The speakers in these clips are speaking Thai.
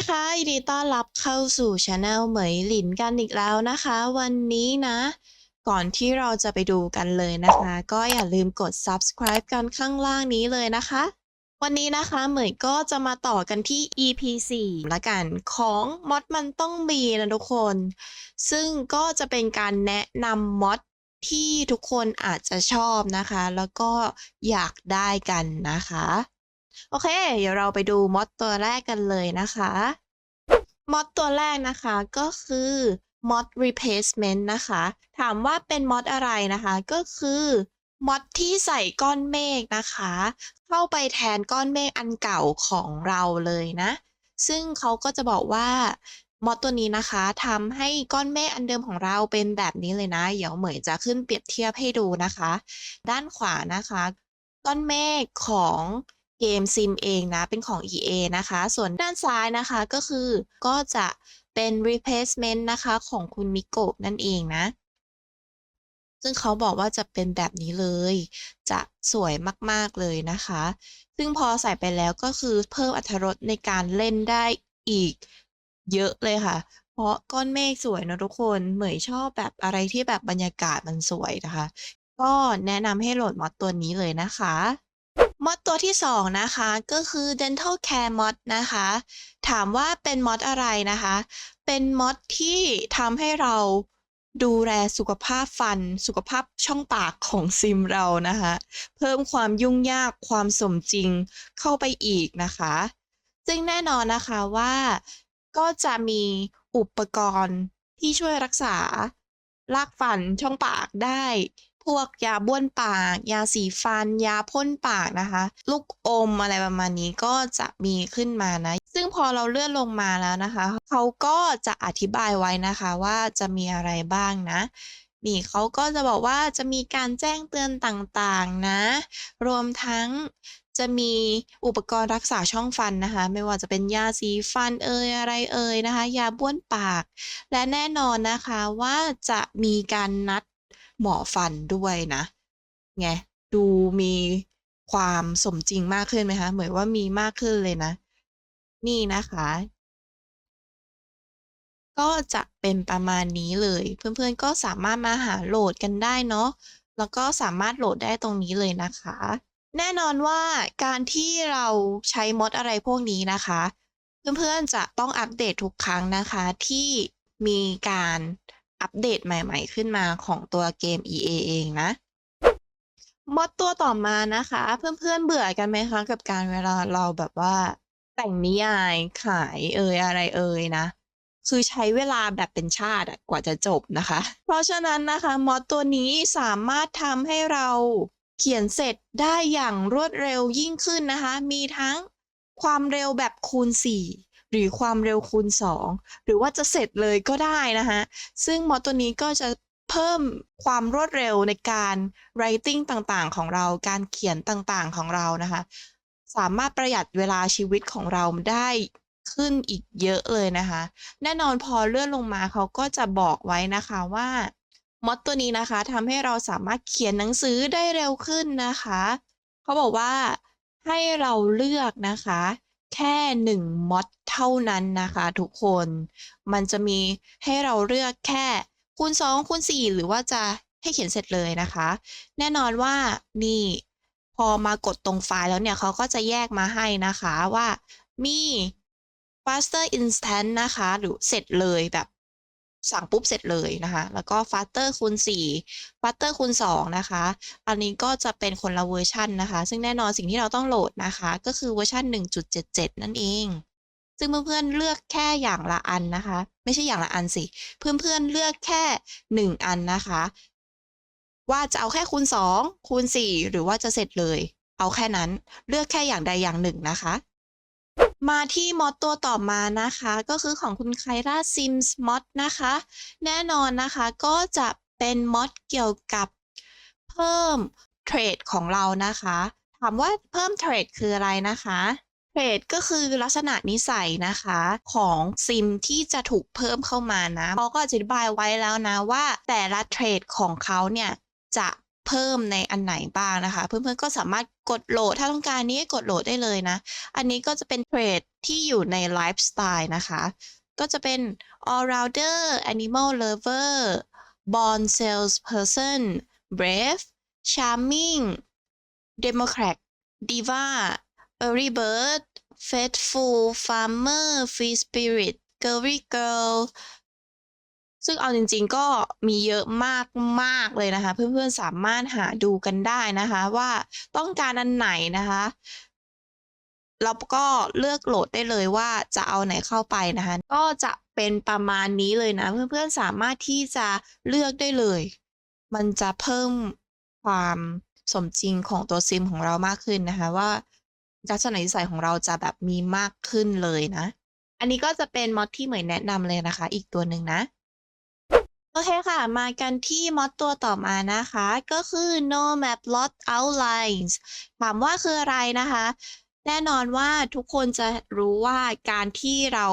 ีค่ะยินดีต้อนรับเข้าสู่ช anel เหมยหลินกันอีกแล้วนะคะ วันนี้นะ ก่อนที่เราจะไปดูกันเลยนะคะ ก็อย่าลืมกด subscribe กันข้างล่างนี้เลยนะคะ วันนี้นะคะเหมยก็จะมาต่อกันที่ EP 4ละกันของมอดมันต้องมีนะทุกคน ซึ่งก็จะเป็นการแนะนำมอดที่ทุกคนอาจจะชอบนะคะ แล้วก็อยากได้กันนะคะ โอเค เดี๋ยวเราไปดูมอดตัวแรกกันเลยนะคะมอดตัวแรกนะคะก็คือมอด replacement นะคะ ถามว่าเป็นมอดอะไรนะคะ ก็คือมอดที่ใส่ก้อนเมฆนะคะ เข้าไปแทนก้อนเมฆอันเก่าของเราเลยนะ ซึ่งเขาก็จะบอกว่ามอดตัวนี้นะคะทำให้ก้อนเมฆอันเดิมของเราเป็นแบบนี้เลยนะ เดี๋ยวเหมยจะขึ้นเปรียบเทียบให้ดูนะคะ ด้านขวานะคะ ก้อนเมฆของ เกมซิมเองนะ เป็นของ EA นะคะ ส่วนด้านซ้ายนะคะก็คือก็จะเป็น replacement นะคะของคุณมิโกะนั่นเองนะ ซึ่งเขาบอกว่าจะเป็นแบบนี้เลย จะสวยมากๆเลยนะคะ ซึ่งพอใส่ไปแล้วก็คือเพิ่มอรรถรสในการเล่นได้อีกเยอะเลยค่ะ เพราะก้อนเมฆสวยนะทุกคน เหมยชอบแบบอะไรที่แบบบรรยากาศมันสวยนะคะ ก็แนะนำให้โหลดมอดตัวนี้เลยนะคะ มอดตัวที่ 2 นะคะ ก็คือ dental care mod นะคะ ถามว่าเป็นมอดอะไรนะคะ เป็นมอดที่ทำให้เราดูแลสุขภาพฟัน สุขภาพช่องปากของซิมเรานะคะ เพิ่มความยุ่งยากความสมจริงเข้าไปอีกนะคะ ซึ่งแน่นอนนะคะว่าก็จะมีอุปกรณ์ที่ช่วยรักษารากฟันช่องปากได้ วกยาบ้วนปาก ยาสีฟัน ยาพ่นปากนะคะ ลูกอมอะไรประมาณนี้ก็จะมีขึ้นมานะ ซึ่งพอเราเลื่อนลงมาแล้วนะคะ เขาก็จะอธิบายไว้นะคะว่าจะมีอะไรบ้างนะนี่เขาก็จะบอกว่าจะมีการแจ้งเตือนต่างๆนะ รวมทั้งจะมีอุปกรณ์รักษาช่องฟันนะคะ ไม่ว่าจะเป็นยาสีฟันเอยอะไรเอยนะคะ ยาบ้วนปาก และแน่นอนนะคะว่าจะมีการนัด หมอฟันด้วยนะไงดูมีความสมจริงมากขึ้นไหมคะ เหมือนว่ามีมากขึ้นเลยนะ นี่นะคะ ก็จะเป็นประมาณนี้เลย เพื่อนๆก็สามารถมาหาโหลดกันได้เนาะแล้วก็สามารถโหลดได้ตรงนี้เลยนะคะ แน่นอนว่าการที่เราใช้มดอะไรพวกนี้นะคะ เพื่อนๆจะต้องอัปเดตทุกครั้งนะคะที่มีการ อัปเดตใหม่ๆขึ้นมาของตัวเกม EA เองนะมอดตัวต่อมานะคะ เพื่อนๆเบื่อกันไหมคะกับการเวลาเราแบบว่า แต่งนิยายขายเอยอะไรเอยนะ คือใช้เวลาแบบเป็นชาติกว่าจะจบนะคะ เพราะฉะนั้นนะคะมอดตัวนี้สามารถทำให้เราเขียนเสร็จได้อย่างรวดเร็วยิ่งขึ้นนะคะ มีทั้งความเร็วแบบคูณ 4 หรือความเร็วคูณ 2 หรือว่าจะเสร็จเลยก็ได้นะคะซึ่งมอดตัวนี้ก็จะเพิ่มความรวดเร็วในการ writing ต่างๆ ของเรา การเขียนต่างๆ ของเรานะคะ สามารถประหยัดเวลาชีวิตของเราได้ขึ้นอีกเยอะเลยนะคะ แน่นอนพอเลื่อนลงมาเขาก็จะบอกไว้นะคะว่ามอดตัวนี้นะคะทำให้เราสามารถเขียนหนังสือได้เร็วขึ้นนะคะ เขาบอกว่าให้เราเลือกนะคะ แค่หนึ่งมอดเท่านั้นนะคะทุกคน มันจะมีให้เราเลือกแค่คูณ2คูณ4หรือว่าจะให้เขียนเสร็จเลยนะคะ แน่นอนว่านี่พอมากดตรงไฟล์แล้วเนี่ยเขาก็จะแยกมาให้นะคะว่ามี faster instant นะคะ หรือเสร็จเลยแบบ สั่งปุ๊บเสร็จเลยนะคะ แล้วก็ faster คูณ4 faster คูณ2นะคะ อันนี้ก็จะเป็นคนละเวอร์ชันนะคะ ซึ่งแน่นอนสิ่งที่เราต้องโหลดนะคะ ก็คือเวอร์ชัน1.77 นั่นเอง ซึ่งเพื่อนๆเลือกแค่อย่างละอันนะคะ ไม่ใช่อย่างละอันสิ เพื่อนๆเลือกแค่ 1 อันนะคะ ว่าจะเอาแค่คูณ 2 คูณ 4 หรือว่าจะเสร็จเลย เอาแค่นั้น เลือกแค่อย่างใดอย่างหนึ่งนะคะ มาที่มอดตัวต่อมานะคะ ก็คือของคุณไคราซิมส์มอดนะคะ แน่นอนนะคะก็จะเป็นมอดเกี่ยวกับเพิ่มเทรดของเรานะคะ ถามว่าเพิ่มเทรดคืออะไรนะคะเทรดก็คือลักษณะนิสัยนะคะของซิมที่จะถูกเพิ่มเข้ามานะเขาก็อธิบายไว้แล้วนะว่าแต่ละเทรดของเขาเนี่ยจะ เพิ่มในอันไหนบ้างนะคะ เพื่อนๆก็สามารถกดโหลด ถ้าต้องการนี้กดโหลดได้เลยนะ อันนี้ก็จะเป็นเทรดที่อยู่ในไลฟ์สไตล์นะคะ ก็จะเป็น all rounder animal lover born salesperson brave charming democrat diva early bird faithful farmer free spirit girly girl ซึ่งเอาจริงๆก็มีเยอะมากมากเลยนะคะ เพื่อนๆสามารถหาดูกันได้นะคะ ว่าต้องการอันไหนนะคะเราก็เลือกโหลดได้เลยว่าจะเอาไหนเข้าไปนะคะ ก็จะเป็นประมาณนี้เลยนะ เพื่อนๆสามารถที่จะเลือกได้เลย มันจะเพิ่มความสมจริงของตัวซิมของเรามากขึ้นนะคะ ว่าลักษณะนิสัยของเราจะแบบมีมากขึ้นเลยนะ อันนี้ก็จะเป็นมอดที่เหมยแนะนำเลยนะคะ อีกตัวหนึ่งนะ อเคค่ะ มากันที่มอดตัวต่อมานะคะ ก็คือ no map lot outlines ถามว่าคืออะไรนะคะ แน่นอนว่าทุกคนจะรู้ว่าการที่เรา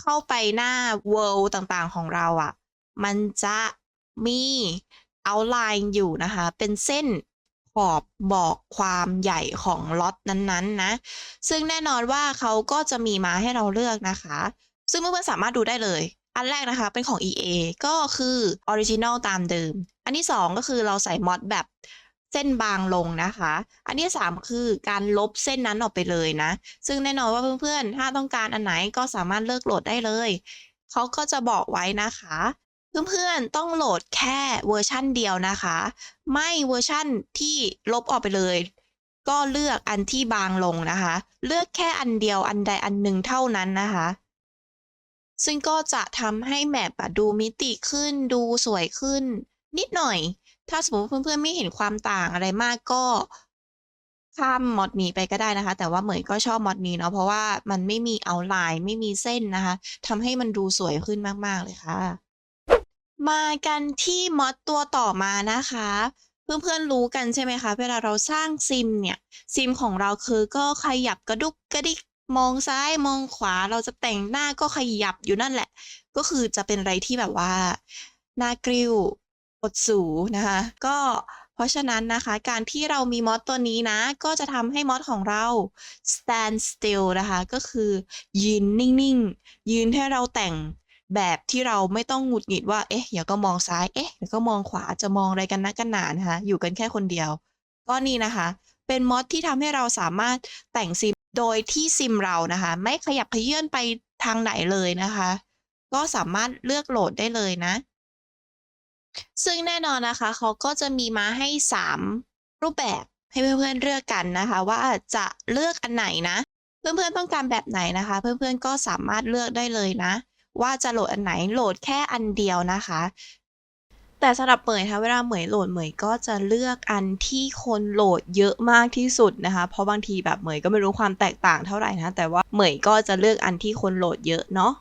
เข้าไปหน้า world ต่างๆของเราอะ่ะ มันจะมี outline อยู่นะคะ เป็นเส้นขอบบอกความใหญ่ของล็อตนั้นๆนะซึ่งแน่นอนว่าเขาก็จะมีมาให้เราเลือกนะคะ ซึ่งเพื่อนๆสามารถดูได้เลย อันแรกนะคะ เป็นของ EA ก็คือ Original ตามเดิม อันที่ 2 ก็คือเราใส่มอดแบบเส้นบางลงนะคะ อันที่ 3 คือการลบเส้นนั้นออกไปเลยนะ ซึ่งแน่นอนว่าเพื่อนๆ ถ้าต้องการอันไหนก็สามารถเลือกโหลดได้เลย เขาก็จะบอกไว้นะคะ เพื่อนๆ ต้องโหลดแค่เวอร์ชั่นเดียวนะคะ ไม่เวอร์ชั่นที่ลบออกไปเลย ก็เลือกอันที่บางลงนะคะ เลือกแค่อันเดียวอันใดอันหนึ่งเท่านั้นนะคะ ซึ่งก็จะทำให้แมปอะดูมิติขึ้นดูสวยขึ้น นิดหน่อย ถ้าสมมติเพื่อนๆไม่เห็นความต่างอะไรมากก็ข้ามมอดนี้ไปก็ได้นะคะ แต่ว่าเหมยก็ชอบมอดนี้เนาะเพราะว่ามันไม่มีเอาลน์ไม่มีเส้นนะคะทำให้มันดูสวยขึ้นมากๆเลยค่ะ มากันที่มอดตัวต่อมานะคะเพื่อนๆรู้กันใช่ไหมคะ เวลาเราสร้างซิมเนี่ย ซิมของเราคือก็ขยับกระดุกกระดิก มองซ้ายมองขวาเราจะแต่งหน้าก็ขยับอยู่นั่นแหละ ก็คือจะเป็นอะไรที่แบบว่าหน้ากริ้วอดสูนะคะ ก็เพราะฉะนั้นนะคะ การที่เรามีมอดตัวนี้นะ ก็จะทำให้มอดของเรา stand still นะคะ ก็คือยืนนิ่งๆ ยืนให้เราแต่งแบบที่เราไม่ต้องหงุดหงิดว่า เอ๊ะเดี๋ยวก็มองซ้าย เอ๊ะเดี๋ยวก็มองขวา จะมองอะไรกันนักกันหนานะคะ อยู่กันแค่คนเดียว ก็นี่นะคะ เป็นมอดที่ทำให้เราสามารถแต่งซิม โดยที่ซิมเรานะคะ ไม่ขยับขยื่นไปทางไหนเลยนะคะ ก็สามารถเลือกโหลดได้เลยนะ ซึ่งแน่นอนนะคะ เขาก็จะมีมาให้ 3 รูปแบบให้เพื่อนๆเลือกกันนะคะ ว่าจะเลือกอันไหนนะ เพื่อนๆต้องการแบบไหนนะคะ เพื่อนๆก็สามารถเลือกได้เลยนะ ว่าจะโหลดอันไหนโหลดแค่อันเดียวนะคะ แต่สำหรับเหมยนะคะเวลาเหมยโหลดเหมยก็จะเลือกอันที่คนโหลดเยอะมากที่สุดนะคะ เพราะบางทีแบบเหมยก็ไม่รู้ความแตกต่างเท่าไหร่นะแต่ว่าเหมยก็จะเลือกอันที่คนโหลดเยอะเนาะ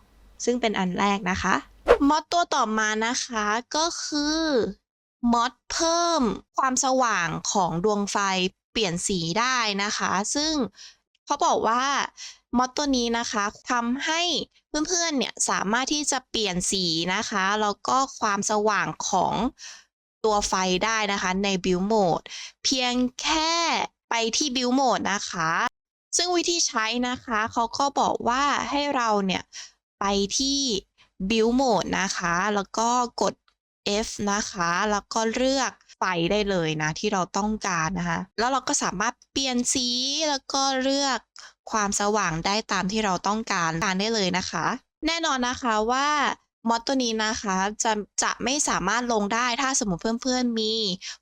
ซึ่งเป็นอันแรกนะคะมอดตัวต่อมานะคะก็คือมอดเพิ่มความสว่างของดวงไฟเปลี่ยนสีได้นะคะ ซึ่งเขาบอกว่ามอดตัวนี้นะคะทำให้ เพื่อนๆเนี่ยสามารถที่จะเปลี่ยนสีนะคะแล้วก็ความสว่างของตัวไฟได้นะคะใน Build Mode เพียงแค่ไปที่ Build Mode นะคะ ซึ่งวิธีใช้นะคะเขาก็บอกว่าให้เราเนี่ยไปที่ Build Mode นะคะ แล้วก็กด F นะคะ แล้วก็เลือกไฟได้เลยนะที่เราต้องการนะคะ แล้วเราก็สามารถเปลี่ยนสีแล้วก็เลือก ความสว่างได้ตามที่เราต้องการการได้เลยนะคะ แน่นอนนะคะว่ามอดตัวนี้นะคะจะจะไม่สามารถลงได้ถ้าสมมติเพื่อนๆมี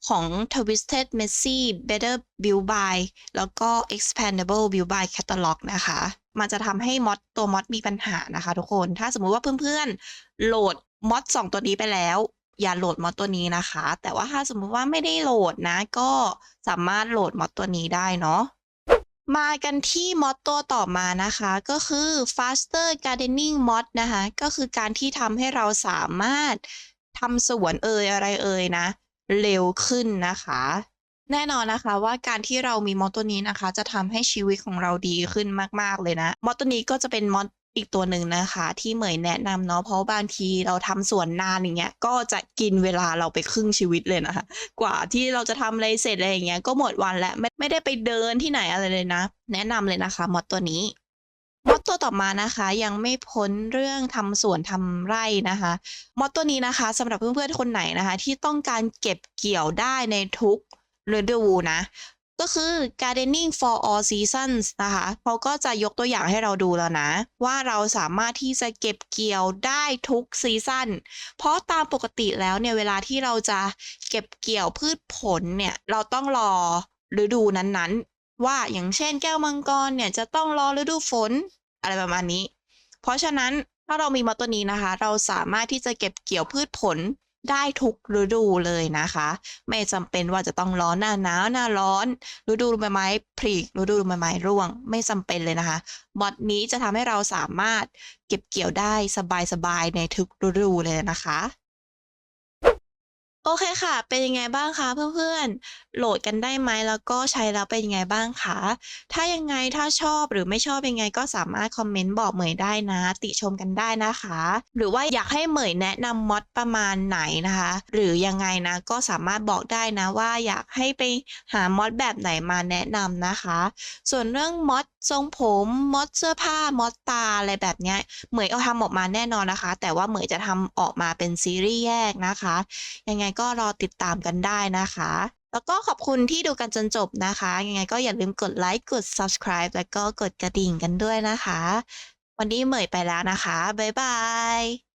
ของ Twisted Messy Better Build by แล้วก็ Expandable Build by Catalog นะคะ มันจะทำให้มอดตัวมอดมีปัญหานะคะทุกคน ถ้าสมมุติว่าเพื่อนๆโหลดมอด2ตัวนี้ไปแล้ว อย่าโหลดมอดตัวนี้นะคะ แต่ว่าถ้าสมมุติว่าไม่ได้โหลดนะ ก็สามารถโหลดมอดตัวนี้ได้เนาะ มากันที่มอดตัวต่อมานะคะ ก็คือ faster gardening mod นะคะ ก็คือการที่ทำให้เราสามารถทำสวนเอ่ยอะไรเอ่ยนะ เร็วขึ้นนะคะ แน่นอนนะคะว่าการที่เรามีมอดตัวนี้นะคะ จะทำให้ชีวิตของเราดีขึ้นมาก ๆ เลยนะ มอดตัวนี้ก็จะเป็นมอด อีกตัวหนึ่งนะคะ ที่เหมยแนะนำเนาะเพราะบางทีเราทำสวนนานอย่างเงี้ย ก็จะกินเวลาเราไปครึ่งชีวิตเลยนะคะ กว่าที่เราจะทำอะไรเสร็จอะไรอย่างเงี้ยก็หมดวันแล้วไม่ไม่ได้ไปเดินที่ไหนอะไรเลยนะ แนะนำเลยนะคะมอดตัวนี้มอดตัวต่อมานะคะยังไม่พ้นเรื่องทำสวนทำไร่นะคะ มอดตัวนี้นะคะสำหรับเพื่อนๆคนไหนนะคะ ที่ต้องการเก็บเกี่ยวได้ในทุกฤดูนะ ก็คือ gardening for all seasons นะคะเขาก็จะยกตัวอย่างให้เราดูแล้วนะ ว่าเราสามารถที่จะเก็บเกี่ยวได้ทุกซีซันเพราะตามปกติแล้วเนี่ยเวลาที่เราจะเก็บเกี่ยวพืชผลเนี่ยเราต้องรอฤดูนั้นๆ ว่าอย่างเช่นแก้วมังกรเนี่ยจะต้องรอฤดูฝนอะไรประมาณนี้ เพราะฉะนั้นถ้าเรามีมาตัวนี้นะคะ เราสามารถที่จะเก็บเกี่ยวพืชผล ได้ทุกฤดูเลยนะคะ ไม่จำเป็นว่าจะต้องร้อนหน้าหนาวหน้าร้อน ฤดูใบไม้ผลิฤดูใบไม้ร่วง ไม่จำเป็นเลยนะคะมอดนี้จะทำให้เราสามารถเก็บเกี่ยวได้สบายๆในทุกฤดูเลยนะคะ โอเคค่ะ เป็นยังไงบ้างคะเพื่อนๆ โหลดกันได้ไหมแล้วก็ใช้แล้วเป็นยังไงบ้างคะ ถ้ายังไงถ้าชอบหรือไม่ชอบยังไงก็สามารถคอมเมนต์บอกเหมยได้นะ ติชมกันได้นะคะ หรือว่าอยากให้เหมยแนะนำมอดประมาณไหนนะคะ หรือยังไงนะก็สามารถบอกได้นะว่าอยากให้ไปหามอดแบบไหนมาแนะนำนะคะ ส่วนเรื่องมอดทรงผมมอดเสื้อผ้ามอดตาอะไรแบบนี้เหมยเอาทำออกมาแน่นอนนะคะ แต่ว่าเหมยจะทำออกมาเป็นซีรีส์แยกนะคะ ยังไงก็รอติดตามกันได้นะคะ แล้วก็ขอบคุณที่ดูกันจนจบนะคะ ยังไงก็อย่าลืมกดไลค์กด subscribe แล้วก็กดกระดิ่งกันด้วยนะคะ วันนี้เหมยไปแล้วนะคะ บ๊ายบาย